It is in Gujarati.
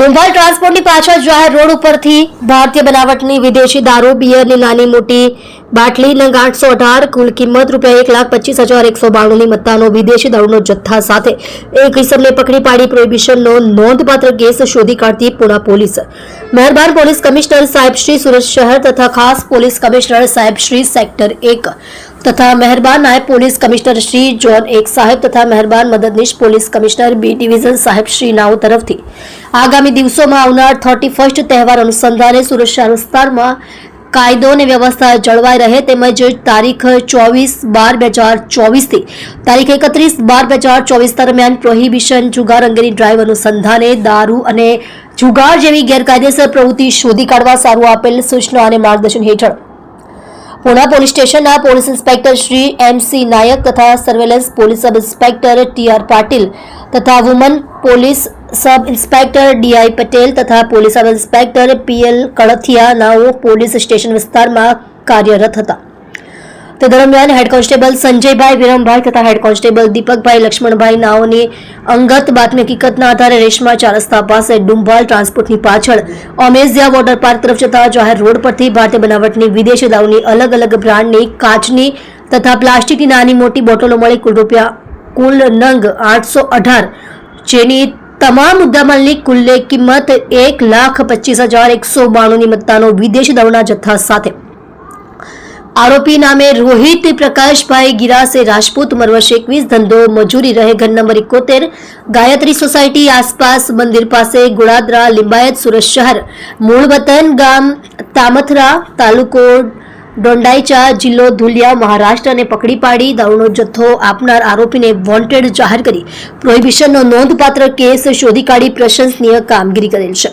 ડુંભાલ ટ્રાન્સપોર્ટની પાછળ જાહેર રોડ ઉપરથી ભારતીય બનાવટની વિદેશી દારૂ, બિયરની નાની મોટી બાટલી નંગ આઠસો અઢાર, કુલ કિંમત રૂપિયા એક લાખ પચીસ હજાર એકસો બાણુંની મત્તાનો વિદેશી દારૂનો જથ્થા સાથે એક કિસમને પકડી પાડી પ્રોહિબિશનનો નોંધપાત્ર કેસ શોધી કાઢતી પુણા પોલીસ. મહેરબાન પોલીસ કમિશનર સાહેબ શ્રી સુરત શહેર તથા ખાસ પોલીસ કમિશનર સાહેબ શ્રી સેક્ટર એક. તથા મહેરબાન નાયબ પોલીસ કમિશનર શ્રી જોન એક સાહેબ તથા મહેરબાન મદદનીશ પોલીસ કમિશનર બી ડિવિઝન સાહેબ શ્રી નાઓ તરફથી. આગામી દિવસોમાં આવનાર થર્ટી ફર્સ્ટ તહેવાર અનુસંધાને સુરક્ષા વિસ્તારમાં કાયદો અને વ્યવસ્થા જળવાઈ રહે તેમજ તારીખ ચોવીસ બાર બે હજાર ચોવીસથી તારીખ એકત્રીસ બાર બે હજાર ચોવીસ દરમિયાન પ્રોહિબિશન જુગાર અંગેની ડ્રાઈવ અનુસંધાને દારૂ અને જુગાર જેવી ગેરકાયદેસર પ્રવૃત્તિ શોધી કાઢવા સારું આપેલ સૂચના અને માર્ગદર્શન હેઠળ. પુણા પોલીસ સ્ટેશનના police inspector Shri M C Nayak તથા surveillance police sub inspector T R Patil તથા woman police sub inspector D I Patel તથા police sub inspector P L Kalathiya નાઓ police station વિસ્તારમાં કાર્યરત હતા. તે દરમિયાન હેડ કોન્સ્ટેબલ સંજયભાઈ વિરમભાઈ તથા હેડ કોન્સ્ટેબલ દીપકભાઈ લક્ષ્મણભાઈ નાઓની અંગત બાતમી હકીકતના આધારે રેશમા ચાર રસ્તા પાસે ડુંભાલ ટ્રાન્સપોર્ટની પાછળ ઓમેઝિયા વોટર પાર્ક તરફ જતા જાહેર રોડ પરથી ભારતીય બનાવટની વિદેશી દાવની અલગ અલગ બ્રાન્ડની કાચની તથા પ્લાસ્ટિકની નાની મોટી બોટલો મળી કુલ રૂપિયા કુલ નંગ આઠસો અઢાર, જેની તમામ મુદ્દામાલની કુલ્લે કિંમત એક લાખ પચીસ હજાર એકસો બાણુંની મત્તાનો વિદેશી દારૂના જથ્થા સાથે. આરોપી નામે રોહિત પ્રકાશભાઈ ગિરાસે રાજપૂત ઉંમર વર્ષ એકવીસ, ધંધો, મજૂરી રહે ઘર નંબર એકોતેર, ગાયત્રી સોસાયટી આસપાસ મંદિર પાસે ગુડાદરા, લિંબાયત સુરત શહેર મૂળ વતન ગામ, તામથરા તાલુકો, ડોંડાઈચા જિલ્લો ધુલિયા મહારાષ્ટ્રને પકડી પાડી દારૂનો જથ્થો આપનાર આરોપીને વોન્ટેડ જાહેર કરી પ્રોહિબિશનનો નોંધપાત્ર કેસ શોધી કાઢી પ્રશંસનીય કામગીરી કરેલ છે.